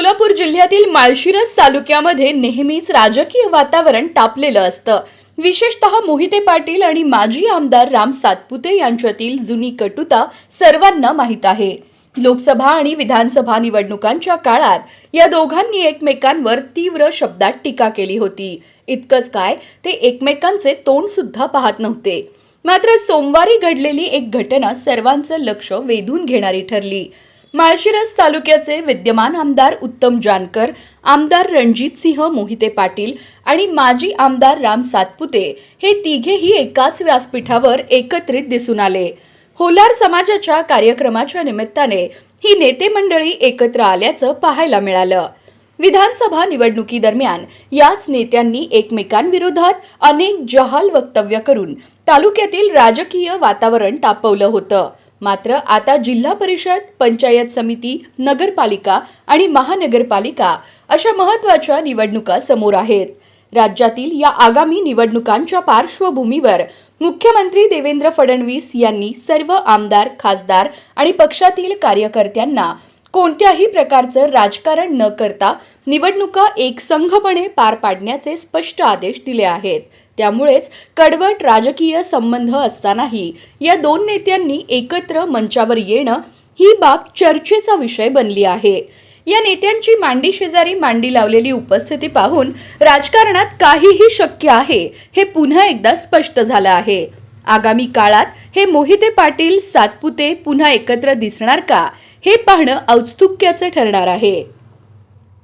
सोलापूर जिल्ह्यातील माळशिरस तालुक्यामध्ये नेहमीच राजकीय वातावरण तापलेलं असतं. विशेषतः मोहिते पाटील आणि माजी आमदार राम सातपुते यांच्यातील जुनी कटुता सर्वांना माहीत आहे. लोकसभा आणि विधानसभा निवडणुकांच्या काळात या दोघांनी एकमेकांवर तीव्र शब्दात टीका केली होती. इतकंच काय ते एकमेकांचे तोंड सुद्धा पाहत नव्हते. मात्र सोमवारी घडलेली एक घटना सर्वांचं लक्ष वेधून घेणारी ठरली. माळशिरस तालुक्याचे विद्यमान आमदार उत्तम जानकर आमदार रणजित सिंह मोहिते पाटील आणि माजी आमदार राम सातपुते हे तिघेही एकाच व्यासपीठावर एकत्रित दिसून आले. होलार समाजाच्या कार्यक्रमाच्या निमित्ताने ही नेते मंडळी एकत्र आल्याचं पाहायला मिळालं. विधानसभा निवडणुकीदरम्यान याच नेत्यांनी एकमेकांविरोधात अनेक जहाल वक्तव्य करून तालुक्यातील राजकीय वातावरण तापवलं होतं. मात्र आता जिल्हा परिषद पंचायत समिती नगरपालिका आणि महानगरपालिका अशा महत्त्वाच्या निवडणुका समोर आहेत. राज्यातील या आगामी निवडणुकांच्या पार्श्वभूमीवर मुख्यमंत्री देवेंद्र फडणवीस यांनी सर्व आमदार खासदार आणि पक्षातील कार्यकर्त्यांना कोणत्याही प्रकारचं राजकारण न करता निवडणुका एकसंघपणे पार पाडण्याचे स्पष्ट आदेश दिले आहेत. त्यामुळेच कडवट राजकीय संबंध असतानाही या दोन नेत्यांनी एकत्र मंचावर येणं ही बाब चर्चेचा विषय बनली आहे. या नेत्यांची मांडी शेजारी मांडी लावलेली उपस्थिती पाहून राजकारणात काहीही शक्य आहे हे पुन्हा एकदा स्पष्ट झालं आहे. आगामी काळात हे मोहिते पाटील सातपुते पुन्हा एकत्र दिसणार का? हे पाहणं औत्सुक्याचं ठरणार आहे.